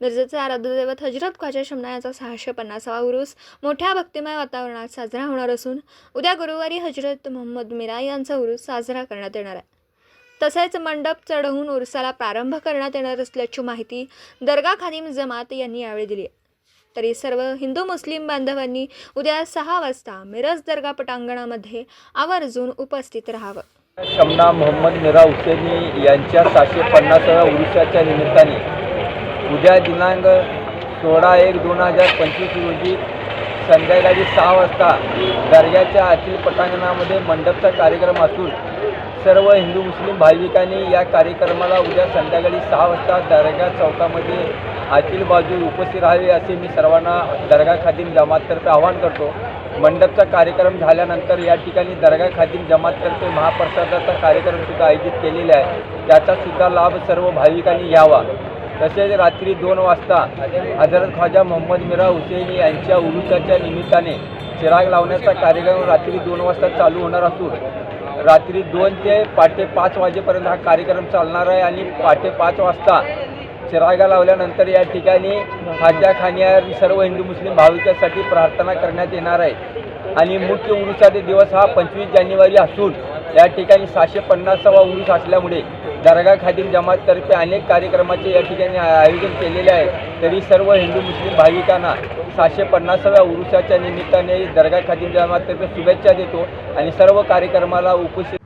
मिरजेचे आराध्यदैवत हजरत ख्वाजा शमना याचा सहाशे पन्नासावा उरुस मोठ्या भक्तिमय वातावरणात साजरा होणार असून उद्या गुरुवारी हजरत मोहम्मद मिरा यांचा उरुस साजरा करण्यात येणार आहे. तसेच मंडप चढवून उरसाला प्रारंभ करण्यात येणार असल्याची माहिती दर्गा खानिम जमात यांनी यावेळी दिली आहे. तरी सर्व हिंदू मुस्लिम बांधवांनी उद्या सहा वाजता मिरज दर्गा पटांगणामध्ये आवर्जून उपस्थित राहावं. शमना मोहम्मद मिरा हुसेनी यांच्या सहाशे पन्नासाव्या उरुसाच्या निमित्ताने उद्या दिनांक सोळा एक दोन हजार पंचवीस रोजी संध्याकाळी सहा वाजता दर्ग्याच्या आतील पटांगणामध्ये मंडपचा कार्यक्रम असून सर्व हिंदू मुस्लिम भाविकांनी या कार्यक्रमाला उद्या संध्याकाळी सहा वाजता दर्गा चौकामध्ये आतील बाजू उपस्थित राहावी असे मी सर्वांना दर्गा जमात जमाततर्फे आवाहन करतो. मंडपचा कार्यक्रम झाल्यानंतर या ठिकाणी दर्गा खादिम जमाततर्फे महाप्रसादाचा कार्यक्रमसुद्धा आयोजित केलेला आहे. त्याचासुद्धा लाभ सर्व भाविकांनी घ्यावा. तसेच रात्री दोन वाजता हजरत ख्वाजा मोहम्मद मिरा हुसेनी यांच्या उरुसाच्या निमित्ताने चिराग लावण्याचा कार्यक्रम रात्री दोन वाजता चालू होणार असून रात्री दोन ते पहाटे पाच वाजेपर्यंत हा कार्यक्रम चालणार आहे आणि पहाटे पाच वाजता चिरागा लावल्यानंतर या ठिकाणी खाजा खाण्यावर सर्व हिंदू मुस्लिम भाविकांसाठी प्रार्थना करण्यात येणार आहे. आणि मुख्य उरुसाचा दिवस हा पंचवीस जानेवारी असून या ठिकाणी सहाशे पन्नासावा उरुस असल्यामुळे दर्गा खादिम जमाततर्फे अनेक कार्यक्रमाचे या ठिकाणी आयोजन केलेले आहे. तरी सर्व हिंदू मुस्लिम भाविकांना सहाशे पन्नासाव्या उरुसाच्या निमित्ताने दर्गा खादिम जमाततर्फे शुभेच्छा देतो आणि सर्व कार्यक्रमाला उपस्थित